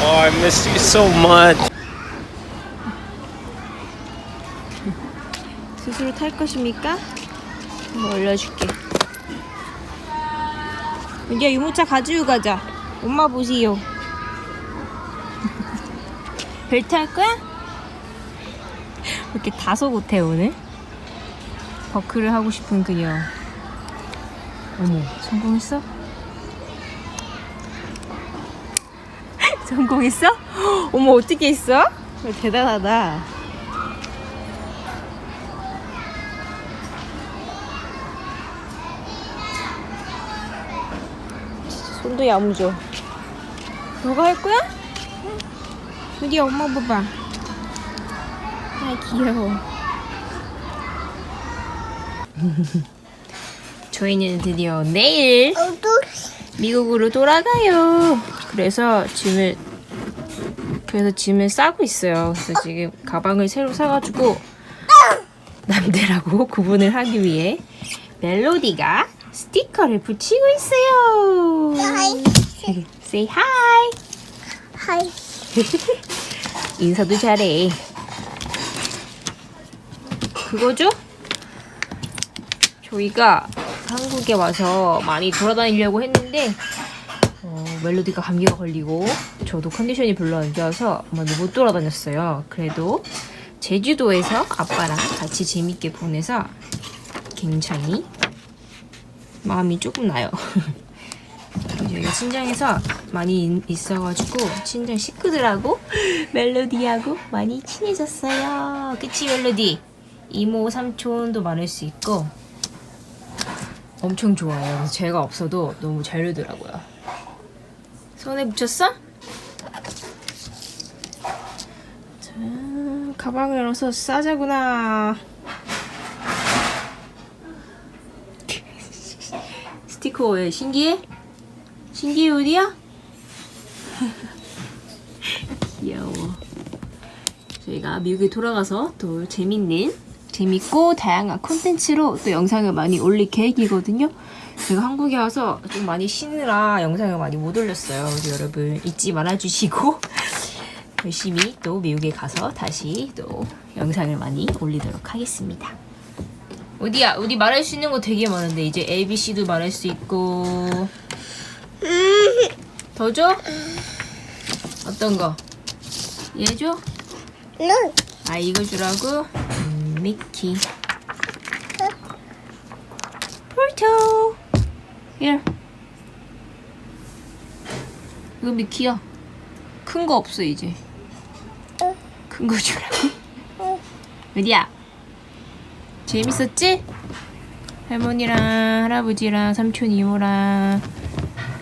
Oh, I miss you so much. 스스로 탈 것입니까? 한번 올려줄게. 은지야 유모차 가지고 가자. 엄마 보세요. 벨트 할 거야? 왜 이렇게 다소 못해 오늘? 버크를 하고 싶은 그녀. 어머 성공했어? 성공했어? 어머 어떻게 했어? 대단하다. 손도 야무져. 너가 할 거야? 드디어 엄마 봐봐. 아 귀여워. 저희는 드디어 내일 미국으로 돌아가요. 그래서 짐을 그래서 짐을 싸고 있어요. 그래서 지금 가방을 새로 사가지고 남들하고 구분을 하기 위해 멜로디가 스티커를 붙이고 있어요. Say hi. 하이. 인사도 잘해. 그거죠? 저희가 한국에 와서 많이 돌아다니려고 했는데 어, 멜로디가 감기가 걸리고 저도 컨디션이 별로 안 좋아서 많이 못 돌아다녔어요. 그래도 제주도에서 아빠랑 같이 재밌게 보내서 굉장히 마음이 조금 나요. 저희가 친정에서 많이 인- 있어가지고 친정 식구들하고 멜로디하고 많이 친해졌어요. 그치 멜로디? 이모 삼촌도 많을 수 있고 엄청 좋아요. 그래서 제가 없어도 너무 잘 놀더라고요. 손에 붙였어? 자, 가방을 열어서 싸자구나. 스티커 왜 신기해? 신기해 어디야? 귀여워. 저희가 미국에 돌아가서 또 재밌는 재밌고 다양한 콘텐츠로 또 영상을 많이 올릴 계획이거든요. 제가 한국에 와서 좀 많이 쉬느라 영상을 많이 못 올렸어요. 그래서 여러분 잊지 말아주시고 열심히 또 미국에 가서 다시 또 영상을 많이 올리도록 하겠습니다. 어디야? 어디 말할 수 있는 거 되게 많은데 이제 ABC도 말할 수 있고 더 줘? 어떤 거? 얘 줘? 눈. 아 이거 주라고? 음, 미키 폴토 Here 이거 미키야 큰 거 없어 이제 큰 거 주라고? 어디야? 재밌었지? 할머니랑 할아버지랑 삼촌 이모랑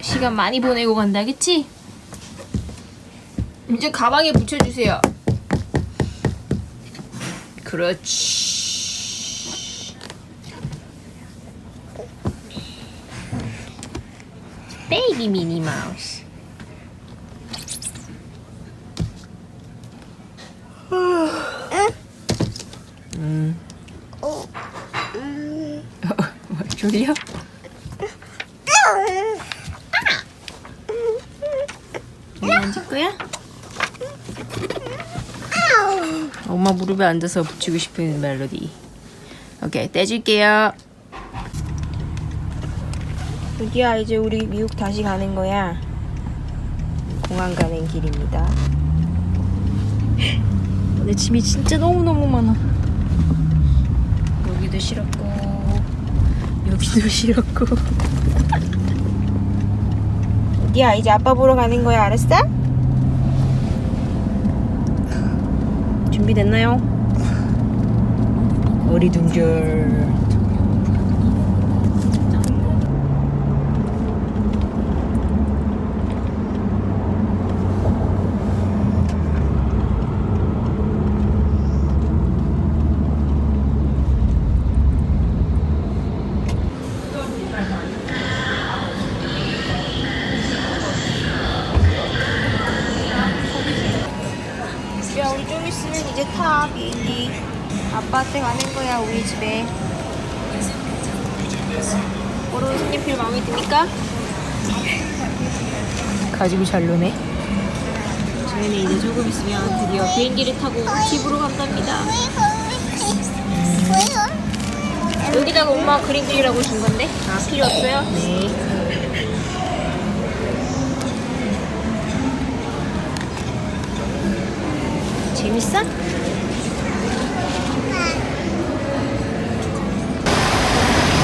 시간 많이 보내고 간다 그치? 이제 가방에 붙여주세요 그렇지. 베이비 미니 마우스. 음. 뭐, 졸려? 여기 앉을 거야? 엄마 무릎에 앉아서 붙이고 싶은 멜로디. 오케이, 떼줄게요. 드디어 이제 우리 미국 다시 가는 거야. 공항 가는 길입니다. 근데 짐이 진짜 너무너무 많아. 여기도 싫었고, 여기도 싫었고. 드디어 이제 아빠 보러 가는 거야, 알았어? 준비됐나요? 어리둥절. 야 우리 좀 있으면 이제 타 비행기 아빠한테 가는 거야 우리 집에 오늘 손님필 마음에 듭니까? 가지고 잘 노네 저희는 이제 조금 있으면 드디어 비행기를 타고 집으로 간답니다. 여기다가 엄마 그림 그리라고 준 건데? 아, 필요 없어요? 네. 재밌어?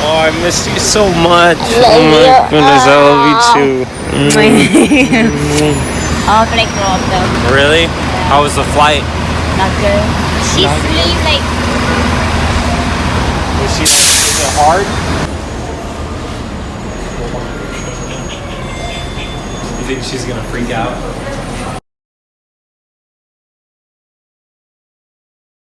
Oh, I missed you so much. Oh my goodness, I love you too. 어, 그래, 그럼 Really? How was the flight? Not good. She sleep like Was she was it hard? You think she's gonna freak out?